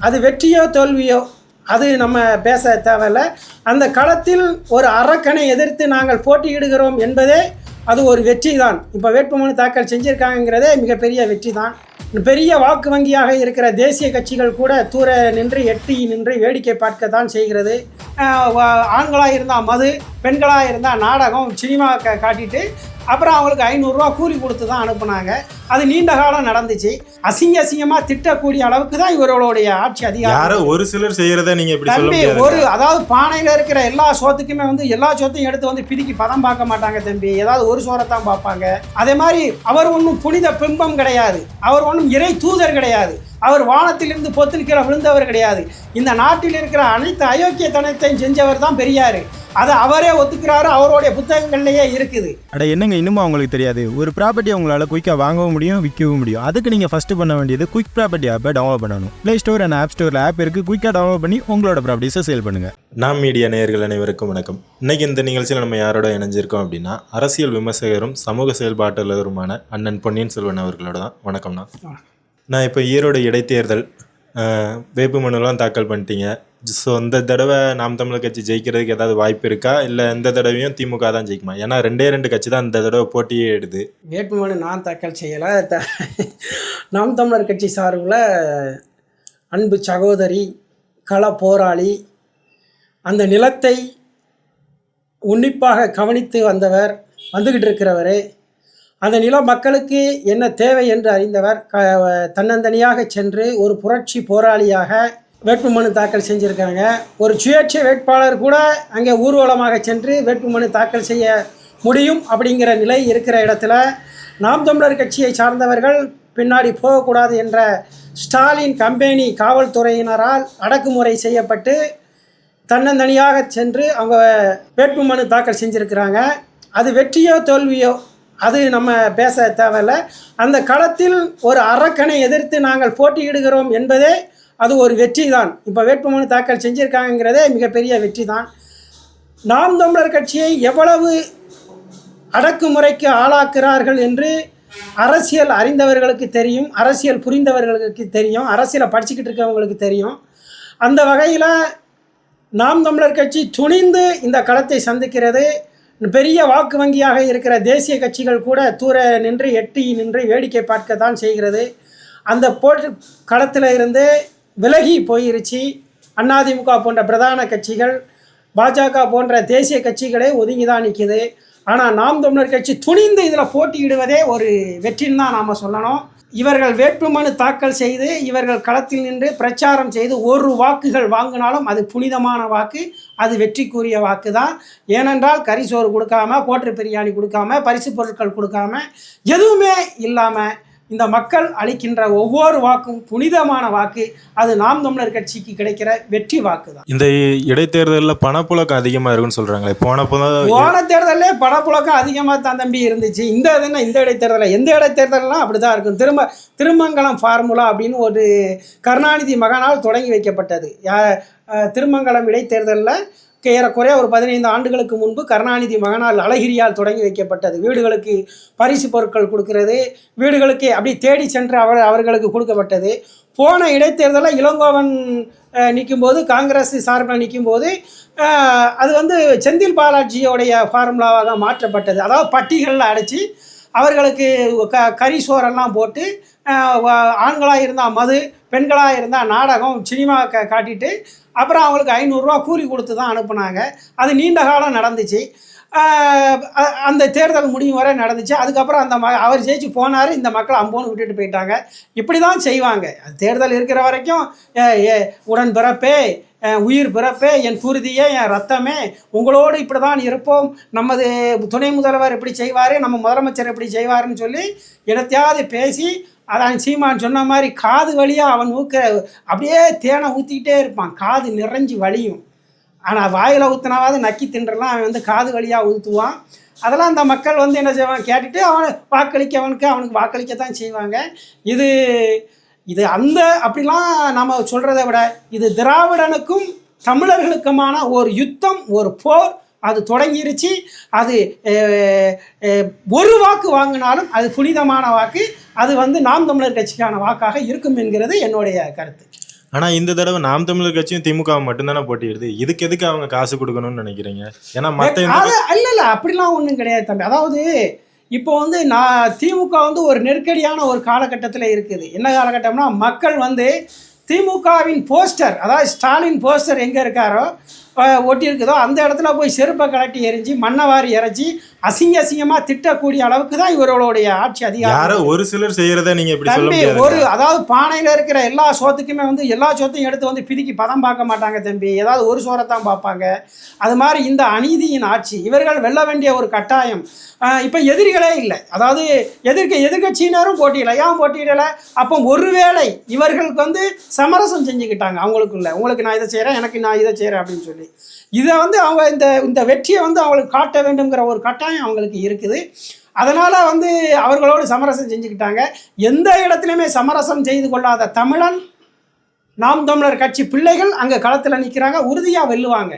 அது வெற்றியோ தோல்வியோ அது நம்ம பேச தேவையில்ல. அந்த களத்தில் ஒரு அரக்கனை எதிர்த்து நாங்கள் போட்டியிடுகிறோம் என்பதே அது ஒரு வெற்றி தான் இப்போ வேட்புமனு தாக்கல் செஞ்சுருக்காங்கிறதே மிகப்பெரிய வெற்றி தான் பெரிய வாக்கு வங்கியாக இருக்கிற தேசிய கட்சிகள் கூட தூர நின்று எட்டி நின்று வேடிக்கை பார்க்க தான் செய்கிறது ஆண்களாக இருந்தால் மது பெண்களாக இருந்தால் நாடகம் சினிமா கா காட்டிட்டு அப்புறம் அவங்களுக்கு ஐநூறுரூவா கூலி கொடுத்து தான் அனுப்புனாங்க. அது நீண்ட காலம் நடந்துச்சு. அசிங்க அசிங்கமாக திட்டக்கூடிய அளவுக்கு தான் இவர்களுடைய ஆட்சி அதிகாரம் யாரோ ஒரு சிலர் செய்யறத நீங்க எப்படி சொல்ல தம்பி ஒரு அதாவது பானையில் இருக்கிற எல்லா சோத்துக்குமே வந்து எல்லா சோத்தையும் எடுத்து வந்து பிரிக்கி பதம் பார்க்க மாட்டாங்க தம்பி. ஏதாவது ஒரு சோறைத்தான் பார்ப்பாங்க. அதே மாதிரி அவர் ஒன்றும் புனித பிம்பம் கிடையாது. அவர் ஒன்றும் இறை தூதர் கிடையாது. அவர் வானத்திலிருந்து பொத்தில் கீழே விழுந்தவர் கிடையாது. இந்த நாட்டில் இருக்கிற அனைத்து அயோக்கியத்தனத்தையும் செஞ்சவர் தான் பெரியார். அதை அவரே ஒத்துக்கிறாரு அவருடைய புத்தகங்கள்லேயே இருக்குது. அட என்னங்க இன்னும் அவங்களுக்கு தெரியாது? ஒரு ப்ராப்பர்ட்டி உங்களால் குயிக்காக வாங்கவும் முடியும் விற்கவும் முடியும். அதுக்கு நீங்கள் ஃபஸ்ட்டு பண்ண வேண்டியது குயிக் ப்ராப்பர்ட்டி ஆப்பை டவுன்லோட் பண்ணணும். ப்ளே ஸ்டோர் அண்ட் ஆப் ஸ்டோரில் ஆப் இருக்குது குயிக்காக டவுன்லோட் பண்ணி உங்களோட ப்ராப்பர்ட்டிஸை சேல் பண்ணுங்கள் நாம் மீடியா நேயர்கள் அனைவருக்கும் வணக்கம். இன்னைக்கு இந்த நிகழ்ச்சியில் நம்ம யாரோட இணைஞ்சிருக்கோம் அப்படின்னா அரசியல் விமர்சகரும் சமூக செயல்பாட்டாளருமான அண்ணன் பொன்னியின் செல்வன் அவர்களோட தான். வணக்கம்ண்ணா. நான் இப்போ ஈரோடு இடைத்தேர்தல் வேட்புமனுலாம் தாக்கல் பண்ணிட்டீங்க. ஸோ இந்த தடவை நாம் தமிழர் கட்சி ஜெயிக்கிறதுக்கு ஏதாவது வாய்ப்பு இருக்கா? இல்லை இந்த தடவையும் திமுக தான் ஜெயிக்குமா? ஏன்னா ரெண்டே ரெண்டு கட்சி தான் இந்த தடவை போட்டியே எடுது வேட்புமனு நான் தாக்கல் செய்யலை. த நாம் தமிழர் கட்சி சார்பில் அன்பு சகோதரி கள போராளி அந்த நிலத்தை உன்னிப்பாக கவனித்து வந்தவர் வந்துக்கிட்டு இருக்கிறவர் அந்த நில மக்களுக்கு என்ன தேவை என்று அறிந்தவர் க தன்னந்தனியாக சென்று ஒரு புரட்சி போராளியாக வேட்புமனு தாக்கல் செஞ்சுருக்காங்க. ஒரு சுயேட்சை வேட்பாளர் கூட அங்கே ஊர்வலமாக சென்று வேட்புமனு தாக்கல் செய்ய முடியும் அப்படிங்கிற நிலை இருக்கிற இடத்துல நாம் தமிழர் கட்சியை சார்ந்தவர்கள் பின்னாடி போகக்கூடாது என்ற ஸ்டாலின் கம்பெனி காவல்துறையினரால் அடக்குமுறை செய்யப்பட்டு தன்னந்தனியாக சென்று அவங்க வேட்புமனு தாக்கல் செஞ்சுருக்கிறாங்க. அது வெற்றியோ தோல்வியோ அது நம்ம பேச தேவையில்ல. அந்த களத்தில் ஒரு அரக்கனை எதிர்த்து நாங்கள் போட்டியிடுகிறோம் என்பதே அது ஒரு வெற்றி தான் இப்போ வேட்புமனு தாக்கல் செஞ்சுருக்காங்கிறதே மிகப்பெரிய வெற்றி தான் நாம் தமிழர் கட்சியை எவ்வளவு அடக்குமுறைக்கு ஆளாக்குறார்கள் என்று அரசியல் அறிந்தவர்களுக்கு தெரியும் அரசியல் புரிந்தவர்களுக்கு தெரியும் அரசியலை படிச்சுக்கிட்டு இருக்கவங்களுக்கு தெரியும். அந்த வகையில் நாம் தமிழர் கட்சி துணிந்து இந்த களத்தை சந்திக்கிறது. பெரிய வாக்கு வங்கியாக இருக்கிற தேசிய கட்சிகள் கூட தூர நின்று எட்டி நின்று வேடிக்கை பார்க்க தான் செய்கிறது. அந்த போட்டு களத்தில் இருந்து விலகி போயிருச்சு. அதிமுக போன்ற பிரதான கட்சிகள் பாஜக போன்ற தேசிய கட்சிகளே ஒதுங்கி தான் நிற்கிது ஆனால் நாம் தமிழர் கட்சி துணிந்து இதில் போட்டியிடுவதே ஒரு வெற்றின்னு தான் நாம் சொல்லணும். இவர்கள் வேட்புமனு தாக்கல் செய்து இவர்கள் களத்தில் நின்று பிரச்சாரம் செய்து ஒரு வாக்குகள் வாங்கினாலும் அது புனிதமான வாக்கு அது வெற்றிக்குரிய வாக்கு தான் ஏனென்றால் கறிசோறு கொடுக்காம கோட்டர் பிரியாணி கொடுக்காம பரிசு பொருட்கள் கொடுக்காம எதுவுமே இல்லாமல் இந்த மக்கள் அளிக்கின்ற ஒவ்வொரு வாக்கும் புனிதமான வாக்கு அது நாம் தமிழர் கட்சிக்கு கிடைக்கிற வெற்றி வாக்கு தான் இந்த இடைத்தேர்தலில் பணப்புழக்கம் அதிகமாக இருக்குன்னு சொல்கிறாங்களே போன போன போன தேர்தலே பணப்புழக்கம் அதிகமாக தான் தம்பி இருந்துச்சு. இந்த இது என்ன இந்த இடைத்தேர்தலில் எந்த இடைத்தேர்தலாம் அப்படி தான் இருக்கும். திரும்ப திருமங்கலம் ஃபார்முலா அப்படின்னு ஒரு கருணாநிதி மகனால் தொடங்கி வைக்கப்பட்டது. திருமங்கலம் இடைத்தேர்தலில் ஏறக்குறைய ஒரு பதினைந்து ஆண்டுகளுக்கு முன்பு கருணாநிதி மகனால் அழகிரியால் தொடங்கி வைக்கப்பட்டது. வீடுகளுக்கு பரிசு பொருட்கள் கொடுக்கிறது. வீடுகளுக்கு அப்படி தேடி சென்று அவர் அவர்களுக்கு கொடுக்கப்பட்டது. போன இடைத்தேர்தலில் இளங்கோவன் நிற்கும்போது காங்கிரஸ் சார்பில் நிற்கும்போது அது வந்து செந்தில் பாலாஜியோடைய ஃபார்முலாவாக மாற்றப்பட்டது. அதாவது பட்டிகளில் அடைச்சி அவர்களுக்கு க கறி சோறெல்லாம் போட்டு ஆண்களாக இருந்தால் மது பெண்களாக இருந்தால் நாடகம் சினிமா க காட்டிட்டு அப்புறம் அவங்களுக்கு ஐநூறுரூவா கூலி கொடுத்து தான் அனுப்புனாங்க. அது நீண்ட காலம் நடந்துச்சு. அந்த தேர்தல் முடியும் வரை நடந்துச்சு. அதுக்கப்புறம் அந்த ம அவர் ஜெயிச்சு போனார். இந்த மக்கள் அம்போன்னு விட்டுட்டு போயிட்டாங்க. இப்படி தான் செய்வாங்க. அது தேர்தல் இருக்கிற வரைக்கும் ஏ- உடன் பிறப்பே உயிர் பிறப்பே என் குருதியே என் ரத்தமே உங்களோடு இப்படி தான் இருப்போம். நமது துணை முதல்வர் இப்படி செய்வார் நம்ம முதலமைச்சர் இப்படி செய்வாருன்னு சொல்லி இடத்தையாவது பேசி அதான் சீமான் சொன்ன மாதிரி காது வழியாக அவன் ஊக்க அப்படியே தேனை ஊற்றிக்கிட்டே இருப்பான். காது நிறைஞ்சு வலியும் ஆனால் வாயில் ஊற்றினாவது நக்கி தின்றலாம். அவன் வந்து காது வழியாக ஊற்றுவான் அதெல்லாம் அந்த மக்கள் வந்து என்ன செய்வான் கேட்டுட்டு அவனை வாக்களிக்கவனுக்கு அவனுக்கு வாக்களிக்க தான் செய்வாங்க. இது இது அந்த அப்படிலாம் நம்ம சொல்கிறத விட இது திராவிடனுக்கும் தமிழர்களுக்குமான ஒரு யுத்தம் ஒரு போர் அது தொடங்கிருச்சு. அது ஒரு வாக்கு வாங்கினாலும் அது புனிதமான வாக்கு. அது வந்து நாம் தமிழர் கட்சிக்கான வாக்காக இருக்கும் என்கிறது என்னுடைய கருத்து. ஆனா இந்த தடவை நாம் தமிழர் கட்சியும் திமுக மட்டும்தானே போட்டியிடுது? இதுக்கு எதுக்கு அவங்க காசு கொடுக்கணும்னு நினைக்கிறீங்க? ஏன்னா அது இல்ல இல்ல அப்படிலாம் ஒன்றும் கிடையாது தம்பி. அதாவது இப்போ வந்து நான் திமுக வந்து ஒரு நெருக்கடியான ஒரு காலகட்டத்தில் இருக்குது. என்ன காலகட்டம்னா மக்கள் வந்து திமுகவின் போஸ்டர் அதாவது ஸ்டாலின் போஸ்டர் எங்கே இருக்காரோ அஹ், ஒட்டி இருக்குதோ அந்த இடத்துல போய் செருப்பை கலட்டி எரிஞ்சு மண்ணை வாரி இறைச்சி அசிங்க அசிங்கமாக திட்டக்கூடிய அளவுக்கு தான் இவர்களுடைய ஆட்சி அதிகாரம் ஒரு சிலர் செய்யறத நீங்க இப்படி சொல்ல தம்பி ஒரு அதாவது பானையில் இருக்கிற எல்லா சோத்துக்குமே வந்து எல்லா சோத்தையும் எடுத்து வந்து பிதுக்கி பதம் பார்க்க மாட்டாங்க தம்பி. ஏதாவது ஒரு சோறைத்தான் பார்ப்பாங்க. அது மாதிரி இந்த அநீதியின் ஆட்சி இவர்கள் வெல்ல வேண்டிய ஒரு கட்டாயம். இப்போ எதிரிகளே இல்லை. அதாவது எதிர்க்க எதிர்க்கட்சியினரும் போட்டியிடல ஏன் போட்டியிடலை? அப்போ ஒருவேளை இவர்களுக்கு வந்து சமரசம் செஞ்சுக்கிட்டாங்க. அவங்களுக்குள்ள. உங்களுக்கு நான் இதை செய்கிறேன் எனக்கு நான் இதை செய்கிறேன் அப்படின்னு சொல்லி. இதை வந்து அவங்க இந்த இந்த வெற்றியை வந்து அவங்களுக்கு காட்ட வேண்டுங்கிற ஒரு கட்டாயம் அவங்களுக்கு இருக்குது. அதனால் வந்து அவர்களோடு சமரசம் செஞ்சுக்கிட்டாங்க. எந்த இடத்துலையுமே சமரசம் செய்து கொள்ளாத தமிழன் நாம் தமிழர் கட்சி பிள்ளைகள் அங்கே களத்தில் நிற்கிறாங்க உறுதியாக வெல்லுவாங்க.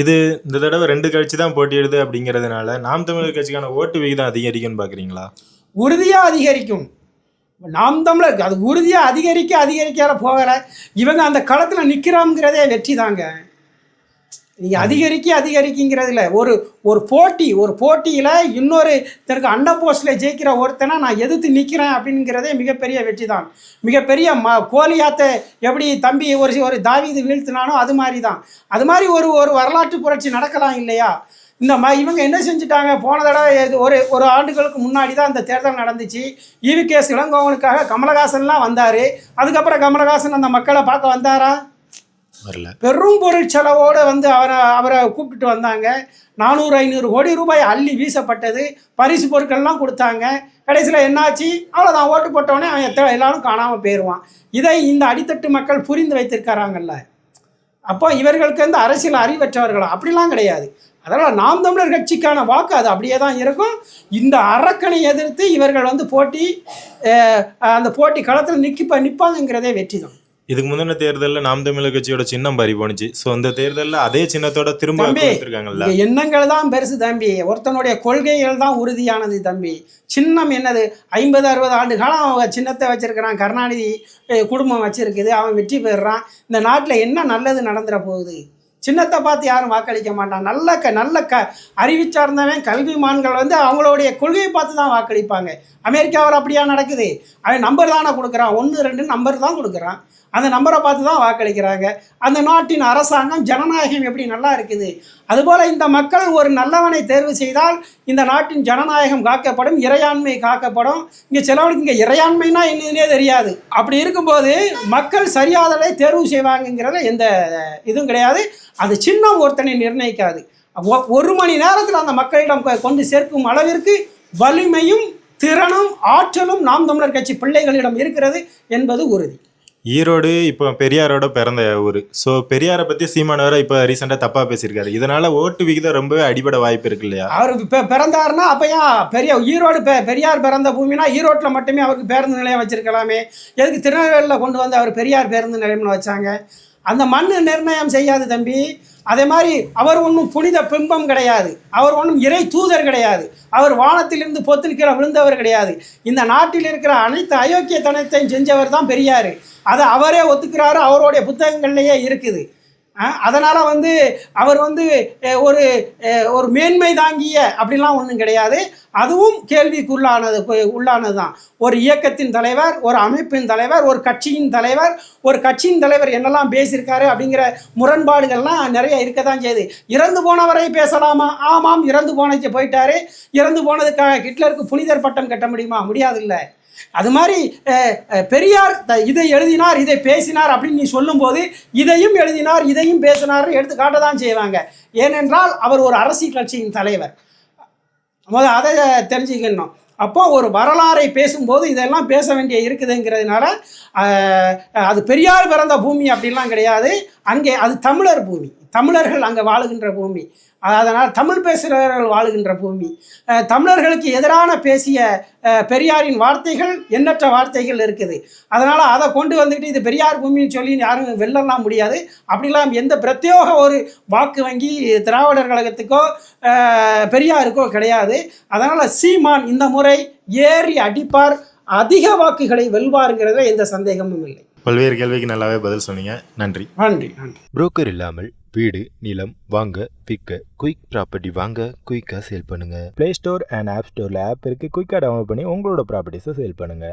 இது இந்த தடவை ரெண்டு கட்சி தான் போட்டியிடுது அப்படிங்கிறதுனால நாம் தமிழர் கட்சிக்கான ஓட்டு விகிதம் அதிகரிக்கும்னு பாக்குறீங்களா உறுதியாக அதிகரிக்கும். நாம் தமிழர் அது உறுதியாக அதிகரிக்க அதிகரிக்காத போகல. இவங்க அந்த களத்தில் நிற்கிறோங்கிறதே வெற்றி தாங்க. நீங்கள் அதிகரிக்க அதிகரிக்குங்கிறதுல. ஒரு ஒரு போட்டி ஒரு போட்டியில் இன்னொரு தனக்கு அண்ட போஸ்டில் ஜெயிக்கிற ஒருத்தனை நான் எதிர்த்து நிற்கிறேன் அப்படிங்கிறதே மிகப்பெரிய வெற்றி தான் மிகப்பெரிய ம கோலியாத்தை எப்படி தம்பி ஒரு ஒரு தாவீது வீழ்த்தினானோ அது மாதிரி தான் அது மாதிரி ஒரு ஒரு வரலாற்று புரட்சி நடக்கலாம் இல்லையா? இந்த ம இவங்க என்ன செஞ்சுட்டாங்க? போன தடவை ஒரு ஒரு ஆண்டுகளுக்கு முன்னாடி தான் இந்த தேர்தல் நடந்துச்சு. ஈவிகேஎஸ் இளங்கோவனுக்காக கமலஹாசன்லாம் வந்தார். அதுக்கப்புறம் கமலஹாசன் அந்த மக்களை பார்க்க வந்தாரா? வரல. பெரும் பொருள் செலவோடு வந்து அவரை அவரை கூப்பிட்டு வந்தாங்க. நானூறு ஐநூறு கோடி ரூபாய் அள்ளி வீசப்பட்டது. பரிசு பொருட்கள்லாம் கொடுத்தாங்க. கடைசியில் என்னாச்சு? அவ்வளோதான் ஓட்டு போட்டவொடனே அவன் எத்த எல்லாரும் காணாமல் போயிடுவான். இதை இந்த அடித்தட்டு மக்கள் புரிந்து வைத்திருக்கிறாங்கல்ல? அப்போ இவர்களுக்கு வந்து அரசியல் அறிவற்றவர்களா? அப்படிலாம் கிடையாது. அதனால் நாம் தமிழர் கட்சிக்கான வாக்கு அது அப்படியே தான் இருக்கும். இந்த அரக்கனை எதிர்த்து இவர்கள் வந்து போட்டி அந்த போட்டி களத்தில் நிற்க நிற்பாங்கங்கிறதே வெற்றி தான் இதுக்கு முந்தின தேர்தல்ல நாம் தமிழர் கட்சியோட சின்னம் பறி போணுச்சு. சோ இந்த தேர்தல்ல அதே சின்னத்தோட திரும்ப கொடுத்துருக்காங்கல்ல? எண்ணங்கள் தான் பெருசு தம்பி. ஒருத்தனுடைய கொள்கைகள் தான் உறுதியானது தம்பி. சின்னம் என்னது? ஐம்பது அறுபது ஆண்டு காலம் அவங்க சின்னத்தை வச்சிருக்கிறான். கருணாநிதி குடும்பம் வச்சிருக்குது. அவன் வெற்றி பெறுறான். இந்த நாட்டில் என்ன நல்லது நடந்துட போகுது? சின்னத்தை பார்த்து யாரும் வாக்களிக்க மாட்டான். நல்ல க நல்ல க அறிவு சார்ந்தவன் கல்விமான்கள் வந்து அவங்களுடைய கொள்கையை பார்த்து தான் வாக்களிப்பாங்க. அமெரிக்காவில் அப்படியா நடக்குது? அவன் நம்பர் தானே கொடுக்குறான். ஒன்று ரெண்டு நம்பர் தான் கொடுக்குறான். அந்த நம்பரை பார்த்து தான் வாக்களிக்கிறாங்க. அந்த நாட்டின் அரசாங்கம் ஜனநாயகம் எப்படி நல்லா இருக்குது? அதுபோல் இந்த மக்கள் ஒரு நல்லவனை தேர்வு செய்தால் இந்த நாட்டின் ஜனநாயகம் காக்கப்படும் இறையாண்மை காக்கப்படும். இங்கே சிலவனுக்கு இங்கே இறையாண்மைனா என்னதுனே தெரியாது. அப்படி இருக்கும்போது மக்கள் சரியாதலை தேர்வு செய்வாங்கங்கிறத எந்த இதுவும் கிடையாது. அது சின்னம் ஒருத்தனை நிர்ணயிக்காது. ஒரு மணி நேரத்தில் அந்த மக்களிடம் கொண்டு சேர்க்கும் அளவிற்கு வலிமையும் திறனும் ஆற்றலும் நாம் தமிழர் கட்சி பிள்ளைகளிடம் இருக்கிறது என்பது உறுதி. ஈரோடு இப்போ பெரியாரோட பிறந்த ஊர். ஸோ பெரியாரை பத்தி சீமானவரை இப்போ ரீசெண்டாக தப்பா பேசியிருக்காரு. இதனால ஓட்டு விகிதம் ரொம்பவே அடிபட வாய்ப்பு இருக்கு இல்லையா? அவர் இப்போ பிறந்தாருன்னா அப்போ ஏன் பெரிய ஈரோடு பெ பெரியார் பிறந்த பூமினா ஈரோட்டில் மட்டுமே அவருக்கு பேருந்து நிலையம் வச்சிருக்கலாமே. எதுக்கு திருநெல்வேலியில் கொண்டு வந்து அவர் பெரியார் பேருந்து நிலையம்னு வச்சாங்க? அந்த மண் நிர்ணயம் செய்யாது தம்பி. அதே மாதிரி அவர் ஒன்றும் புனித பிம்பம் கிடையாது. அவர் ஒன்றும் இறை தூதர் கிடையாது. அவர் வானத்திலிருந்து பொத்திருக்கிற விழுந்தவர் கிடையாது. இந்த நாட்டில் இருக்கிற அனைத்து அயோக்கியத்தனத்தையும் செஞ்சவர் தான் பெரியார். அதை அவரே ஒத்துக்கிறாரு அவருடைய புத்தகங்கள்லேயே இருக்குது. அதனால் வந்து அவர் வந்து ஒரு ஒரு மேன்மை தாங்கிய அப்படிலாம் ஒன்றும் கிடையாது. அதுவும் கேள்விக்குள்ளானது உள்ளானது உள்ளானது தான் ஒரு இயக்கத்தின் தலைவர் ஒரு அமைப்பின் தலைவர் ஒரு கட்சியின் தலைவர் ஒரு கட்சியின் தலைவர் என்னெல்லாம் பேசியிருக்காரு அப்படிங்கிற முரண்பாடுகள்லாம் நிறைய இருக்க தான் செய்யுது. இறந்து போனவரை பேசலாமா? ஆமாம் இறந்து போனச்சு போயிட்டாரு. இறந்து போனதுக்காக ஹிட்லருக்கு புனிதர் பட்டம் கட்ட முடியுமா? முடியாதுல்ல. அது மாதிரி பெரியார் த- இதை எழுதினார் இதை பேசினார் அப்படின்னு நீ சொல்லும்போது இதையும் எழுதினார் இதையும் பேசினார்னு எடுத்து காட்ட தான் செய்வாங்க. ஏனென்றால் அவர் ஒரு அரசியல் கட்சியின் தலைவர். முதல் அதை தெரிஞ்சுக்கணும். அப்போ ஒரு வரலாறை பேசும்போது இதெல்லாம் பேச வேண்டிய இருக்குதுங்கிறதுனால அது பெரியார் பிறந்த பூமி அப்படிலாம் கிடையாது. அங்கே அது தமிழர் பூமி. தமிழர்கள் அங்கே வாழுகின்ற பூமி. அதனால் தமிழ் பேசுகிறவர்கள் வாழுகின்ற பூமி. தமிழர்களுக்கு எதிரான பேசிய பெரியாரின் வார்த்தைகள் எண்ணற்ற வார்த்தைகள் இருக்குது. அதனால் அதை கொண்டு வந்துக்கிட்டு இது பெரியார் பூமின்னு சொல்லி யாரும் வெல்லலாம் முடியாது. அப்படிலாம் எந்த பிரத்யோக ஒரு வாக்கு வங்கி திராவிடர் கழகத்துக்கோ பெரியாருக்கோ கிடையாது. அதனால் சீமான் இந்த முறை ஏறி அடிப்பார். அதிக வாக்குகளை வெல்வாருங்கிறதுல எந்த சந்தேகமும் இல்லை. பல்வேறு கேள்விக்கு நல்லாவே பதில் சொன்னீங்க. நன்றி. நன்றி நன்றி. புரோக்கர் இல்லாமல் வீடு நிலம் வாங்க விற்க குயிக் ப்ராப்பர்ட்டி வாங்க குயிக்காக சேல் பண்ணுங்க. ப்ளே ஸ்டோர் அண்ட் ஆப் ஸ்டோரில் ஆப் இருக்குது குயிக்காக டவுன்லோட் பண்ணி உங்களோட ப்ராப்பர்ட்டிஸை சேல் பண்ணுங்க.